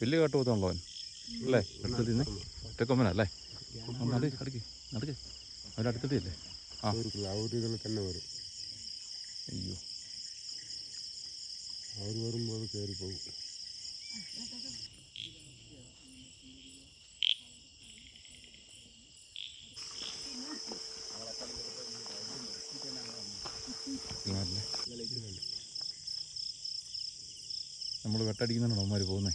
വലിയ കാട്ടുപോത്താണല്ലോ അവൻ. അല്ലേ? അടുത്ത് ഒറ്റക്കൊമ്പന ഒറ്റക്കൊമ്പനല്ലേ നടക്ക് നടക്ക് നടക്ക്. അവരടുത്തല്ലേ ആ. ഒരു വരും അയ്യോ. അവർ വരുമ്പോൾ കയറി പോകും നമ്മൾ വെട്ടടിക്കുന്നുണ്ടോ അവന്മാർ പോകുന്നേ?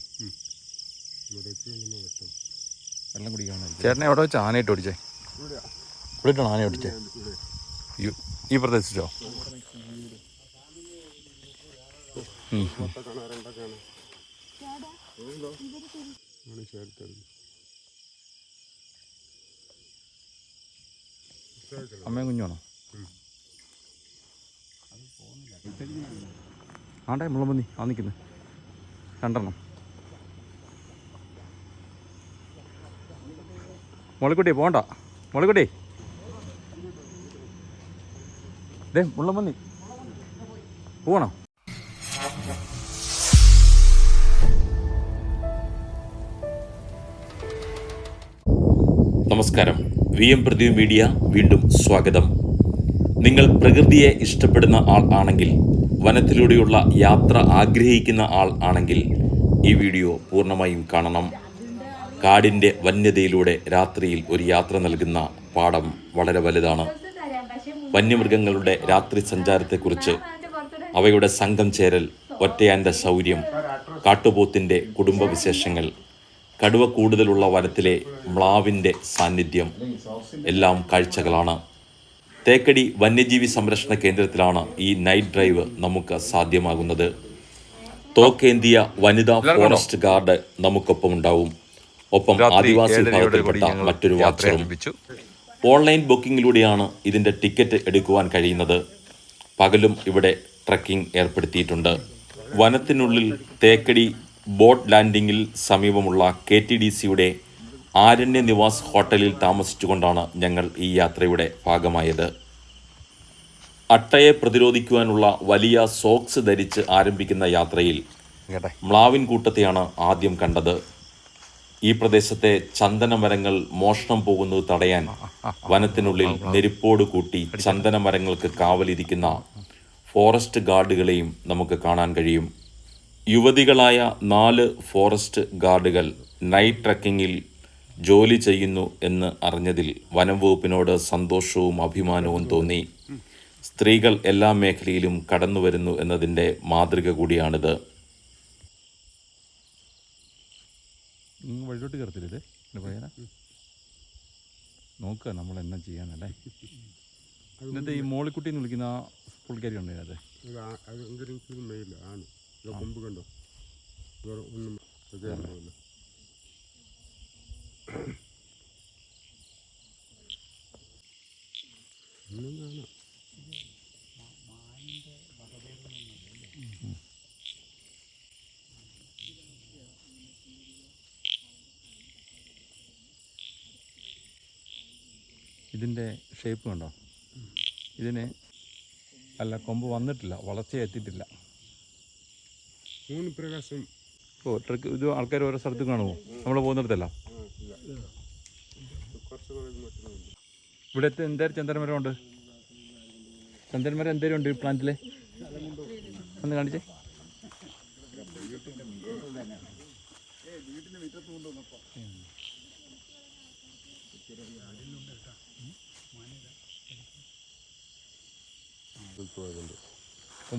വെള്ളം കുടിക്കാൻ ചേട്ടനെ എവിടെ വെച്ച് ആനയിട്ട് ഓടിച്ചേ? ഇവിടെയാണ് ഇവിടെ ആന ഓടിച്ചേ? ഈ പ്രദേശിച്ചോ അമ്മയും കുഞ്ഞാണോ ആണ്ടേ മുള്ളമ്പന്നി ആ നിൽക്കുന്നത് രണ്ടെണ്ണം. മുളക്കുട്ടി പോണ്ട. മോളിക്കുട്ടി. ദേ മുള്ളമ്പന്നി പോകണോ നമസ്കാരം. വി എം പ്രദീപ് മീഡിയ വീണ്ടും സ്വാഗതം. നിങ്ങൾ പ്രകൃതിയെ ഇഷ്ടപ്പെടുന്ന ആൾ ആണെങ്കിൽ വനത്തിലൂടെയുള്ള യാത്ര ആഗ്രഹിക്കുന്ന ആൾ ആണെങ്കിൽ ഈ വീഡിയോ പൂർണമായും കാണണം. കാടിന്റെ വന്യതയിലൂടെ രാത്രിയിൽ ഒരു യാത്ര നൽകുന്ന പാഠം വളരെ വലുതാണ്. വന്യമൃഗങ്ങളുടെ രാത്രി സഞ്ചാരത്തെക്കുറിച്ച് അവയുടെ സംഘം ചേരൽ ഒറ്റയാന്റെ ശൗര്യം കാട്ടുപോത്തിന്റെ കുടുംബവിശേഷങ്ങൾ കടുവ കൂടുതലുള്ള വനത്തിലെ മ്ലാവിന്റെ സാന്നിധ്യം എല്ലാം കാഴ്ചകളാണ്. തേക്കടി വന്യജീവി സംരക്ഷണ കേന്ദ്രത്തിലാണ് ഈ നൈറ്റ് ഡ്രൈവ് നമുക്ക് സാധ്യമാകുന്നത്. തോക്കേന്തിയ വനിതാ ഫോറസ്റ്റ് ഗാർഡ് നമുക്കൊപ്പം ഉണ്ടാവും. ഒപ്പം ആദിവാസി വിഭാഗത്തിൽപ്പെട്ട മറ്റൊരു വാച്ചറും. ഓൺലൈൻ ബുക്കിംഗിലൂടെയാണ് ഇതിന്റെ ടിക്കറ്റ് എടുക്കുവാൻ കഴിയുന്നത്. പകലും ഇവിടെ ട്രക്കിംഗ് ഏർപ്പെടുത്തിയിട്ടുണ്ട്. വനത്തിനുള്ളിൽ തേക്കടി ബോട്ട് ലാൻഡിങ്ങിൽ സമീപമുള്ള കെ ടി ഡി സിയുടെ ആരണ്യ നിവാസ് ഹോട്ടലിൽ താമസിച്ചുകൊണ്ടാണ് ഞങ്ങൾ ഈ യാത്രയുടെ ഭാഗമായത്. അട്ടയെ പ്രതിരോധിക്കുവാനുള്ള വലിയ സോക്സ് ധരിച്ച് ആരംഭിക്കുന്ന യാത്രയിൽ മ്ലാവിൻ കൂട്ടത്തെയാണ് ആദ്യം കണ്ടത്. ഈ പ്രദേശത്തെ ചന്ദന മരങ്ങൾ മോഷണം പോകുന്നത് തടയാൻ വനത്തിനുള്ളിൽ നെരുപ്പോട് കൂട്ടി ചന്ദന മരങ്ങൾക്ക് കാവലിരിക്കുന്ന ഫോറസ്റ്റ് ഗാർഡുകളെയും നമുക്ക് കാണാൻ കഴിയും. യുവതികളായ നാല് ഫോറസ്റ്റ് ഗാർഡുകൾ നൈറ്റ് ട്രക്കിങ്ങിൽ ജോലി ചെയ്യുന്നു എന്ന് അറിഞ്ഞതിൽ വനം വകുപ്പിനോട് സന്തോഷവും അഭിമാനവും തോന്നി. സ്ത്രീകൾ എല്ലാ മേഖലയിലും കടന്നു വരുന്നു എന്നതിന്റെ മാതൃക കൂടിയാണിത്. വഴിലോട്ട് കയറത്തില്ലേ? നോക്കുക നമ്മൾ എന്നാ ചെയ്യാനല്ലേ? എന്നിട്ട് ഈ മോളിക്കുട്ടി എന്ന് വിളിക്കുന്ന ആ പുള്ളിക്കാരി ഉണ്ട് അതെ ആണ്. കൊമ്പ് കണ്ടോ? ഒന്നും കാണാം. ഇതിന്റെ ഷേപ്പ് കണ്ടോ? ഇതിന് അല്ല കൊമ്പ് വന്നിട്ടില്ല വളർച്ച എത്തിയിട്ടില്ല. മൂന്ന് പ്രകാശം. ഓ ട്രക്ക് ഇത് ആൾക്കാർ ഓരോ സ്ഥലത്ത് കാണുമോ? നമ്മൾ പോകുന്നിടത്തല്ല. ഇവിടെ എന്തേരം ചന്ദ്രമരം ഉണ്ട് ചന്ദ്രമരം എന്തേലും ഉണ്ട് ഈ പ്ലാന്റിലെ ഒന്ന് കാണിച്ചേ.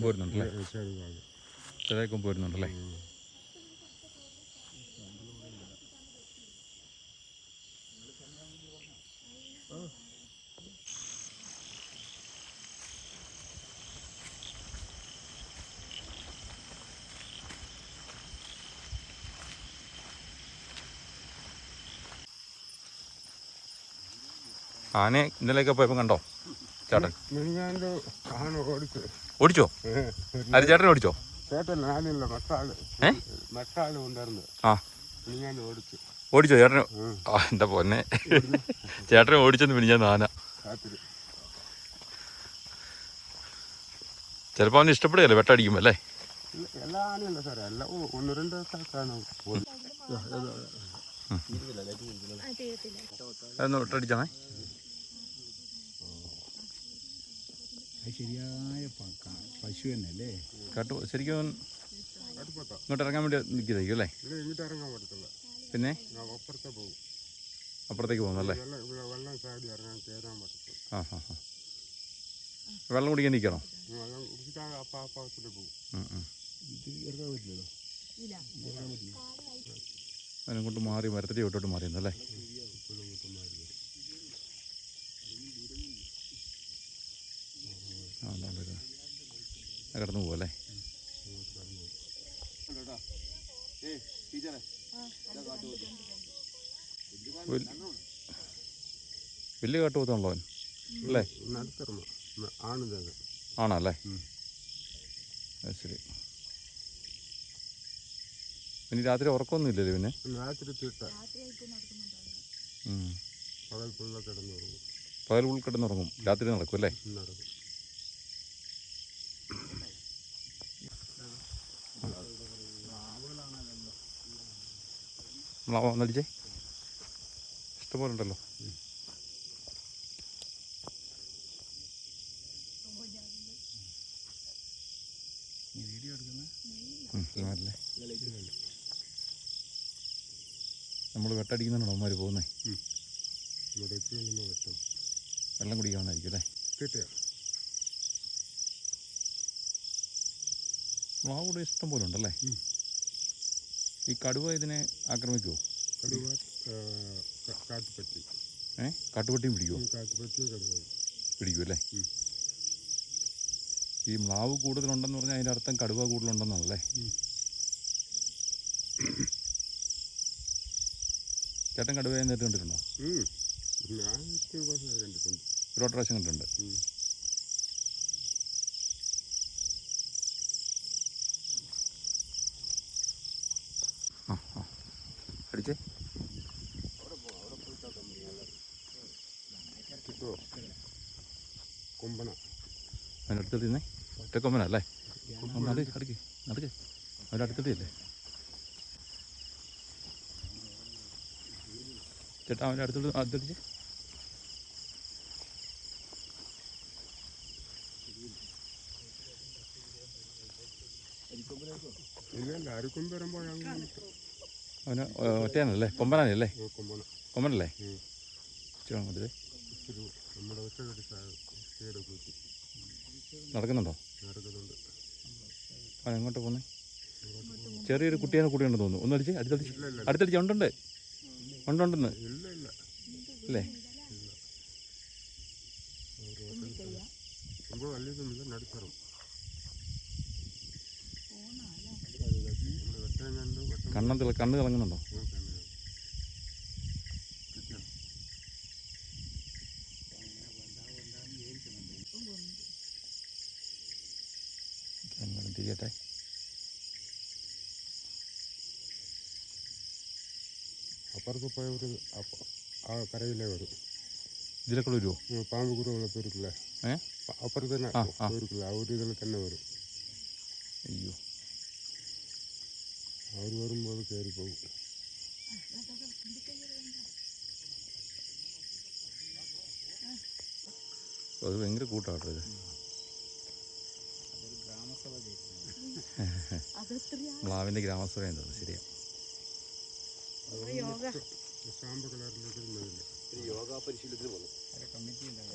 കൊമ്പ് വരുന്നുണ്ടല്ലേ ചെറിയ കൊമ്പ് വരുന്നുണ്ടല്ലേ ആനയെ ഇന്നലെയൊക്കെ പോയപ്പോൾ കണ്ടോ? ചേട്ടൻ ആണ് ഓടിച്ച് ഓടിച്ചോ? ഹരിചേട്ടൻ ഓടിച്ചോ? ചേട്ടൻ ആ. ഓടിച്ചോ. ചേട്ടന്? എന്താ പൊന്നെ. ചേട്ടനെ ഓടിച്ചെന്ന് പിന്നെ ഞാൻ നാന ചിലപ്പോൾ അവന് ഇഷ്ടപ്പെടുകയല്ലേ വെട്ടടിക്കുമ്പോ അല്ലേ? എല്ലാം എല്ലാം ഒന്ന് വെട്ടടിച്ചാണേ. ശരിയായ പശു തന്നെ കാട്ടു ശരിക്കും ഇങ്ങോട്ട് ഇറങ്ങാൻ വേണ്ടി നിൽക്കുന്നതായിരിക്കും അല്ലേ? ഇങ്ങോട്ട് ഇറങ്ങാൻ പറ്റത്തില്ല. പിന്നെ? അപ്പുറത്തെ പോകും. അപ്പുറത്തേക്ക് പോകുന്നല്ലേ വെള്ളം ചാടി ഇറങ്ങാൻ കയറാൻ പറ്റത്തില്ല. ആ ഹാ ഹാ വെള്ളം കുടിക്കാൻ നിൽക്കണോ? വെള്ളം കുടിച്ചിട്ട് അപ്പാപ്പത്തിൽ പോകും. ഇറങ്ങാൻ പറ്റില്ലല്ലോ? അതിനെ കൊണ്ട് മാറി മരത്തിന്റെ ചോട്ടോട്ട് മാറിയെന്നല്ലേ കിടന്നു പോവല്ലേ വലിയ- കാട്ടുപോത്താണല്ലോ അവൻ? അല്ലേ? ആണല്ലേ? ശരി. പിന്നെ രാത്രി ഉറക്കമൊന്നും ഇല്ലല്ലോ പിന്നെ രാത്രി. പകൽ ഉൾക്കിടന്നുറങ്ങും രാത്രി നടക്കും അല്ലേ? നടക്കും. നമ്മളാ വന്നടിച്ചേ ഇഷ്ടംപോലെ ഉണ്ടല്ലോ നമ്മൾ വെട്ടടിക്കുന്നുണ്ടോ അവന്മാർ പോകുന്നേ? വെള്ളം കുടിക്കാമെന്നായിരിക്കും അല്ലേ? തീട്ടയാ പ്ലാവ് കൂടെ ഇഷ്ടം പോലെ ഉണ്ടല്ലേ. ഈ കടുവ ഇതിനെ ആക്രമിക്കുമോ കടുവ ആ, ക- കാട്ടുപറ്റി ഏ? കാട്ടുപട്ടിയും പിടിക്കുമോ ഉം, കടുവ കടുവയും. പിടിക്കും അല്ലേ? ഈ മ്ലാവ് കൂടുതലുണ്ടെന്ന് പറഞ്ഞാൽ അതിന്റെ അർത്ഥം കടുവ കൂടുതലുണ്ടെന്നാണല്ലേ. ചേട്ടൻ കടുവയെ നേരിട്ട് കണ്ടിട്ടുണ്ടോ? ഒരു ഞാൻ കണ്ടിട്ടുണ്ട്. പ്രാവശ്യം കണ്ടിട്ടുണ്ട്. കൊമ്പണ അവന്റെ അടുത്ത് ഒറ്റ ഒറ്റക്കൊമ്പനല്ലേ നടക്ക് നടക്ക് നടക്ക്. അവരുടെ അടുത്തില്ലേ ചേട്ടാ അവന്റെ അടുത്തോട്ട് അടുത്തടിച്ച് അവന് ഒറ്റയാണല്ലേ? കൊമ്പനാനല്ലേ കൊമ്പനല്ലേ? നമ്മുടെ നടക്കുന്നുണ്ടോ? ആ എങ്ങോട്ട് പോന്നെ? ചെറിയൊരു കുട്ടിയെ കൂടിയുണ്ടെന്ന് തോന്നുന്നു. ഒന്ന് അടിച്ച് അടുത്തടിച്ച്. അടുത്തടിച്ച് ഉണ്ടുണ്ട്? ഉണ്ടുണ്ടെന്ന്? അല്ലേ കണ്ണെന്തിള കണ്ണ് തിളങ്ങുന്നുണ്ടോ? എങ്ങനെ അപ്പുറത്ത് പോയ ഒരു ആ കരയിലെ വരും ഇതിലെ കൂടെ വരുമോ പാമ്പ് കുറുള്ള പേരിക്കില്ലേ ഏ? അപ്പുറത്ത് തന്നെ. പേരിക്കില്ല ആ. ഒരു ഇതിൽ തന്നെ വരും അയ്യോ. അവർ വരുമ്പോൾ അത് കയറി പോകും. അത് ഭയങ്കര കൂട്ടാട്ടോ ഇത്. ഗ്രാമസഭ മ്ലാവിന്റെ ഗ്രാമസഭ എന്തോ ശരിയാ. അതിന്റെ കമ്മിറ്റി ഉണ്ടാകും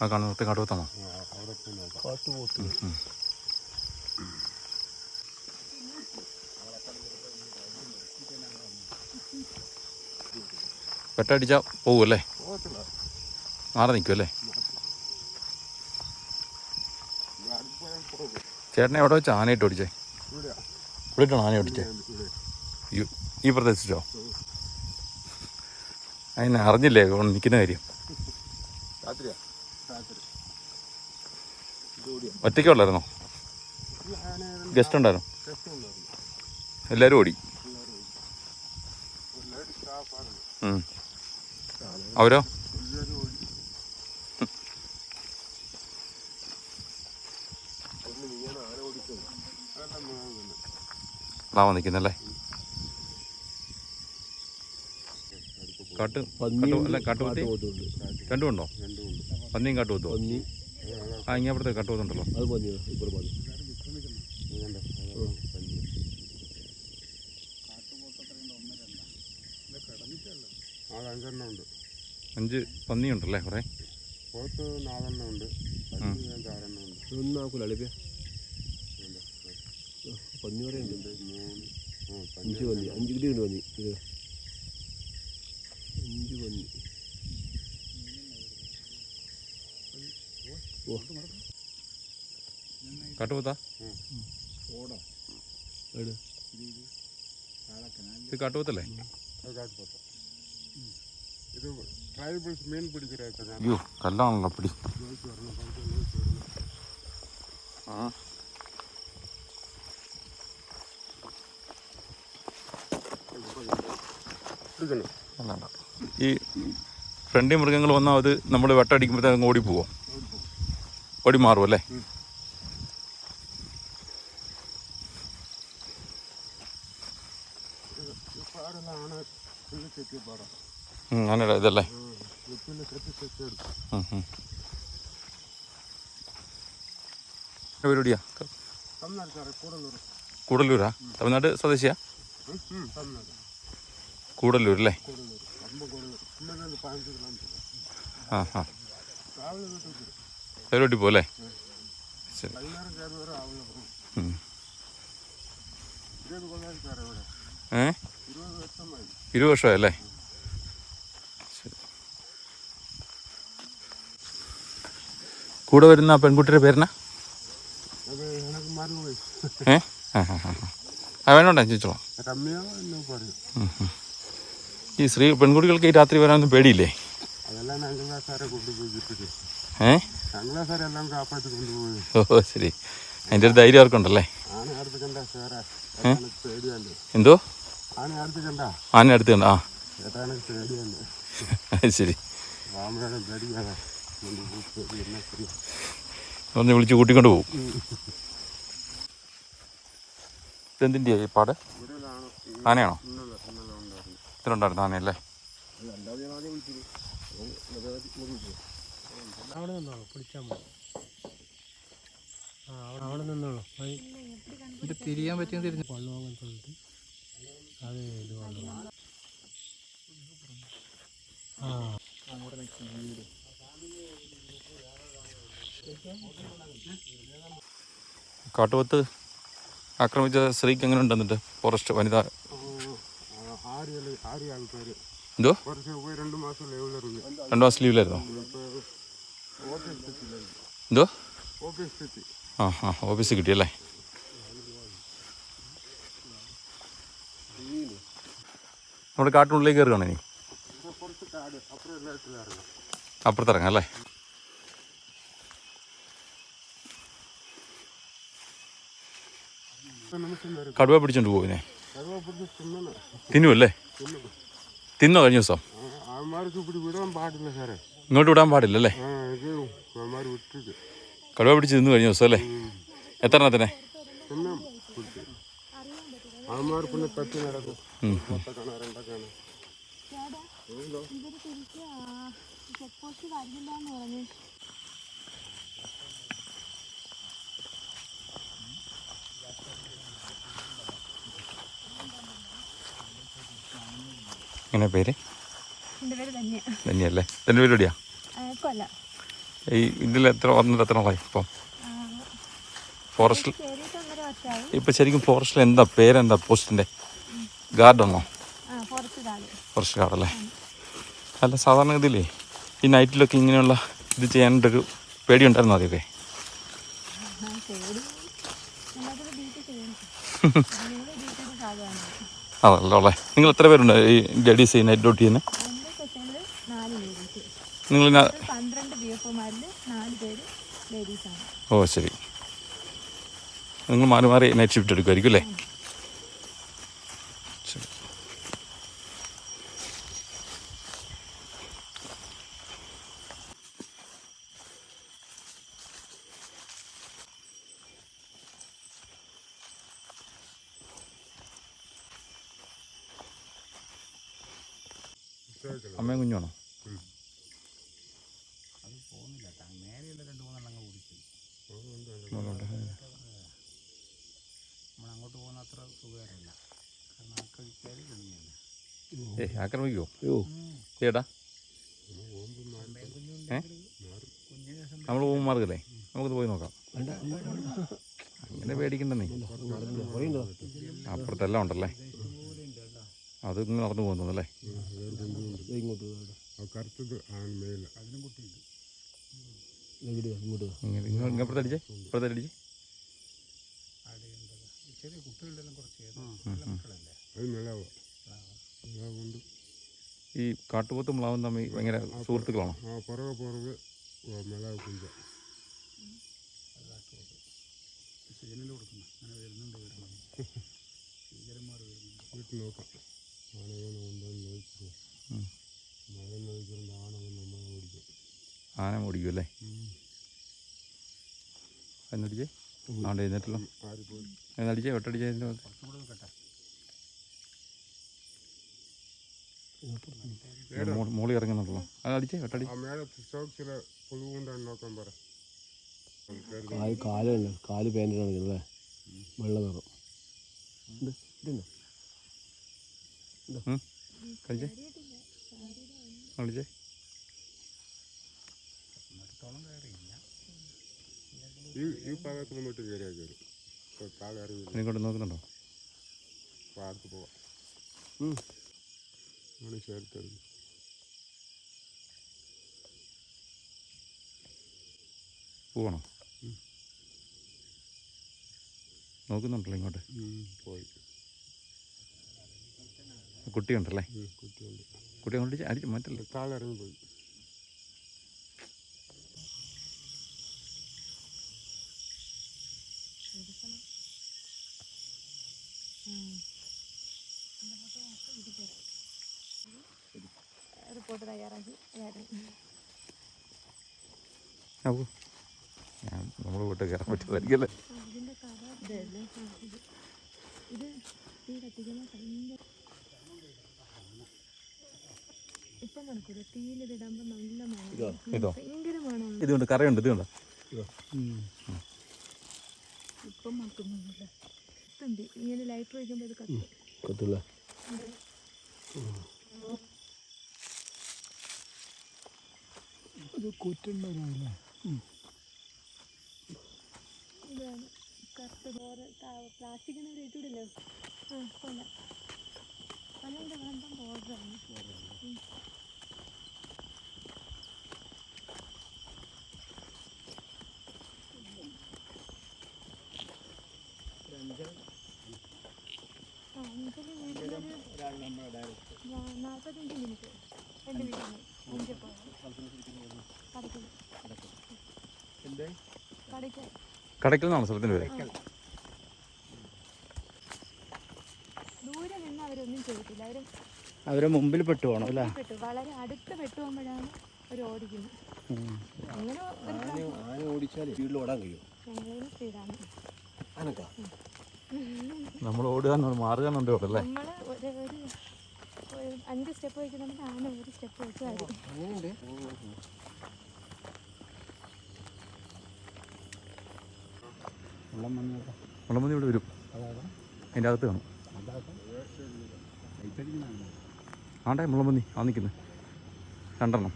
ആ കാണുന്ന. കാട്ടുപോത്താണോ? കാട്ടുപോത്ത്. വെട്ടടിച്ചാൽ പോകുമല്ലേ മാറി നിൽക്കുമല്ലേ ചേട്ടനെ എവിടെ വെച്ച് ആനയിട്ട് ഓടിച്ചേ? ഇവിടെ ആന ഓടിച്ചേ? ഈ പ്രദേശിച്ചോ അതിനെ അറിഞ്ഞില്ലേ? നിൽക്കുന്ന കാര്യം. ഒറ്റയ്ക്ക് ആന ഗസ്റ്റ് ഉണ്ടായിരുന്നു എല്ലാവരും ഓടി. അവരോ? ലാവ നിൽക്കുന്നല്ലേ കാട്ട് കാട്ടു അല്ല കാട്ടുകുത്തി രണ്ടും ഉണ്ടോ? പന്നിയും കാട്ടുകുത്തോ പന്നി. ആ ഇങ്ങപ്പുറത്തെ കട്ടുപോത്തുണ്ടല്ലോ അത് പന്നിയോ ഇപ്പോൾ പന്നി ഇതുണ്ട്. അതാണ് പന്നി. ആ അഞ്ചെണ്ണം ഉണ്ട് അഞ്ച് പന്നിയുണ്ടല്ലേ കുറേ? പോത്ത് നാലെണ്ണം ഉണ്ട് പന്നി ആറെണ്ണം ഉണ്ട്. പന്നി പറയുന്നുണ്ട് ഉണ്ട് മൂന്ന് ആ പന്നി അഞ്ച് പന്നി. അഞ്ച് പന്നി. ഇത് അഞ്ച് പന്നി. ഓ. കാട്ടുകുത്താ എവിടെ? ഇത് കാട്ടുകുത്തല്ലേ അത് കാട്ടുപോത്ത. അയ്യോ പിടി. ആ. ഈ ഫ്രണ്ടി മൃഗങ്ങൾ വന്നാൽ അത് നമ്മൾ വെട്ടടിക്കുമ്പോഴത്തേക്കും ഓടി പോവോ ഓടി മാറുമല്ലേ അങ്ങനെ ഇതല്ലേ? കൂടല്ലൂരാ? തമിഴ്നാട് സ്വദേശിയാ? കൂടല്ലൂർ അല്ലേ? ആ പോലെ ശരി. ഏ? ഇരുപത് വർഷമായല്ലേ? കൂടെ വരുന്ന പെൺകുട്ടിയുടെ പേരെന്നാ? ഏഹ് ഏ? ആ വേണോണ്ടാ ചോദിച്ചോളാം. ഈ സ്ത്രീ പെൺകുട്ടികൾക്ക് ഈ രാത്രി വരാനൊന്നും പേടിയില്ലേ? ഏ? ഓ ശരി. അതിന്റെ ഒരു ധൈര്യം ഏട്ടാണ് എന്തോ? ആന അടുത്ത് കണ്ടാ? ആ. ശരി. ഒന്ന് വിളിച്ച് കൂട്ടിക്കൊണ്ട് പോകും. ഇതെന്തിന്റെ ഈ പാട്? ആനയാണോ? ഇത്ര ഉണ്ടായിരുന്നു ആനയല്ലേ അവിടെ നിന്നോളൂ പിടിച്ചാൽ മതി അവിടെ നിന്നോളൂ ഇത് തിരിയാൻ പറ്റിയ തിരിഞ്ഞു. വെള്ളം അങ്ങനത്തെ ഉണ്ട് അത് ഇത് വെള്ളം ആ. കാട്ടുപത്ത് ആക്രമിച്ച സ്ത്രീക്ക് എങ്ങനെ ഉണ്ടെന്നിട്ട് ഫോറസ്റ്റ് വനിത എന്തോ? രണ്ട് മാസം ലീവിലായിരുന്നോ? എന്തോ? ആ ആ ഓഫീസ് കിട്ടിയല്ലേ? നമ്മുടെ കാട്ടിനുള്ളിലേക്ക് കയറുകയാണ് ഇനി? അപ്പുറത്തിറങ്ങാം അല്ലേ നിമിഷം വരും കടുവ പിടിച്ചോണ്ട് പോകുന്നേ തിന്നുവല്ലേ? തിന്നോ കഴിഞ്ഞ ദിവസം? ഇങ്ങോട്ട് വിടാൻ പാടില്ലല്ലേ? കടുവ പിടിച്ച് തിന്നു കഴിഞ്ഞ ദിവസം അല്ലേ? എത്ര എണ്ണത്തിനെ? ഇങ്ങനെ പേര്? ധന്യല്ലേ പേര് ധന്യ. പരിപാടിയാ കൊല്ല. ഈ ഇതിൽ എത്ര വന്നിട്ട് എത്ര നാളായി ഇപ്പം? ഫോറസ്റ്റിൽ ഇപ്പം ശരിക്കും ഫോറസ്റ്റിൽ എന്താ പേരെന്താ പോസ്റ്റിന്റെ ഗാർഡാണോ ഫോറസ്റ്റ് ഗാർഡല്ലേ അല്ല? സാധാരണ ഇതിലേ ഈ നൈറ്റിലൊക്കെ ഇങ്ങനെയുള്ള ഇത് ചെയ്യാനായിട്ടൊരു പേടിയുണ്ടായിരുന്നു ആദ്യമൊക്കെ ആ പേടി നമുക്കൊരു ഡ്യൂട്ടി ചെയ്യണം നിങ്ങൾ ഡ്യൂട്ടിയുടെ ഭാഗമാണ് അതല്ലോ നിങ്ങൾ എത്ര പേരുണ്ട് ഈ ലേഡീസ് നൈറ്റ് ഡ്യൂട്ടി ലേഡീസ് നിങ്ങൾ ഓ ശരി. നിങ്ങൾ മാറി മാറി നൈറ്റ് ഷിഫ്റ്റ് എടുക്കുമായിരിക്കും അല്ലേ ശരി ഒറ്റയ്ക്കല്ല അമ്മയും കുഞ്ഞുമാണോ അത് പോകുന്നില്ല ട്ടാ. മേലെയുള്ള രണ്ട് മൂന്നെണ്ണം അങ്ങ് ഓടിച്ചു മോളുണ്ട്. നമ്മൾ അങ്ങോട്ട് പോകുന്ന അത്ര സുഖകരമല്ല കാരണം ആക്രമിച്ചാൽ കുഞ്ഞല്ലേ ഏയ് ആക്രമിക്കുമോ അയ്യോ ചേട്ടാ കുഞ്ഞുണ്ട് ഏ? കുഞ്ഞിനെ സംബന്ധിച്ച് നമ്മൾ പോകുമ്പോൾ മാർഗല്ലേ നമുക്കത് പോയി നോക്കാം. അങ്ങനെ പേടിക്കണ്ടെന്നേ അപ്പുറത്തെല്ലാം ഉണ്ടല്ലേ? അത് നടന്നു പോകുന്നത് അല്ലേ? ഇങ്ങോട്ട് കറുത്തത് അതിനും കുട്ടിയുണ്ട് ഇങ്ങോട്ട് ഇങ്ങോട്ട് അടിച്ചേ ഇപ്പുറത്ത് അടിച്ചേ ചെറിയ കുട്ടികളുടെല്ലാം കുറച്ച് മിളവ് മിളവ് ഈ കാട്ടുപോത്ത് മ്ലാവും തമ്മിൽ ഭയങ്കര സുഹൃത്തുക്കളാണോ? ആ പുറകെ പുറകെ മിളവ് കുഞ്ച. സിഗ്നൽ കൊടുക്കുന്നു അങ്ങനെ വരുന്നുണ്ട് വരുന്നു ഭീകരന്മാർ വരുന്നുണ്ട്. വീട്ടിൽ നോക്കാം. ആന ഓടിക്കും അല്ലേ? എന്നടിച്ചേ ആണ്ട് എഴുന്നേറ്റല്ലോ എന്നടിച്ചേ ഒട്ടടിച്ചേ അതിന്റെ മോളി ഇറങ്ങുന്നുണ്ടല്ലോ. അത് അടിച്ചേ ഒട്ടടി കാൽ കാലുണ്ട് കാൽ പേന്റ് അല്ലേ? വെള്ള നിറം. ഇത് ഇതുണ്ടോ കയറിയില്ല ഈ ഭാഗത്ത് കയറിയാൽ കയറും. നോക്കുന്നുണ്ടോ? പോവാം. ചേർത്തത് പോവാണോ? നോക്കുന്നുണ്ടല്ലോ ഇങ്ങോട്ട്. പോയി. കുട്ടിയുണ്ടല്ലേ? കുട്ടിയുണ്ട്. കുട്ടി കൊണ്ട് അടിച്ച് മാറ്റല്ലേ? താഴെ പോയി. റിപ്പോർട്ട് തയ്യാറാക്കി. അപ്പോൾ ഞാൻ നമ്മൾ വീട്ടിൽ കയറാൻ ഇത്. ഇത് തീ കത്തിക്കുന്ന ഭയങ്കര ഇതോ ഇതുണ്ട് കറയുണ്ട് ലൈറ്റർ വയ്ക്കുമ്പോൾ ഇത് കത്തില്ല കുറ്റുണ്ടാവില്ല പ്ലാസ്റ്റിക്കിന് ഇട്ടിടില്ലേ ആ കൊല കൊലയുടെ കണ്ടം ബോർഡറാണ് കടയ്ക്കൽ നിന്നാണ് സ്ഥലത്തിന്റെ പേര് ദൂരെ നിന്ന് അവരൊന്നും ചെയ്തിട്ടില്ല. അവരെ മുമ്പിൽ പെട്ടു പോകണം അല്ലേ? വളരെ അടുത്ത് പെട്ടു പോകുമ്പോഴാണ് അവർ ഓടിക്കുന്നത്. ആന ഓടിച്ചാൽ സ്പീഡിൽ ഓടാൻ കഴിയും. നമ്മൾ ഓടുക എന്നുള്ള മാറുക അല്ലേ? നമ്മൾ ഒരു ഒരു ഒരു അഞ്ച് സ്റ്റെപ്പ് വയ്ക്കുന്നുണ്ടെങ്കിൽ ആന ഒരു സ്റ്റെപ്പ് വെച്ച് വരും അങ്ങനെയുണ്ട് വെള്ളം വന്നേക്കാം ഇവിടെ വരും. അതിന്റെ അകത്ത് കാണും. ആണ്ടേ മുളമന്തി ആ നിൽക്കുന്നത് രണ്ടെണ്ണം.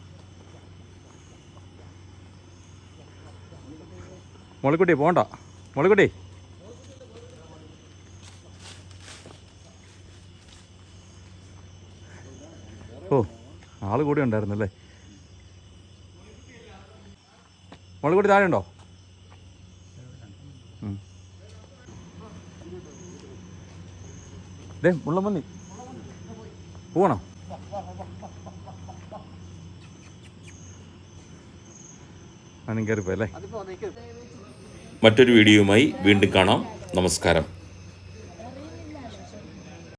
മുളക്കുട്ടി പോണ്ട. മുളക്കുട്ടി. ഓ ആൾ കൂടെ ഉണ്ടായിരുന്നല്ലേ? മുളക്കുട്ടി താഴെ ഉണ്ടോ ദേ മുള്ളമന്തി പോകണോ കയറിപ്പോയല്ലേ? മറ്റൊരു വീഡിയോയുമായി വീണ്ടും കാണാം. നമസ്കാരം.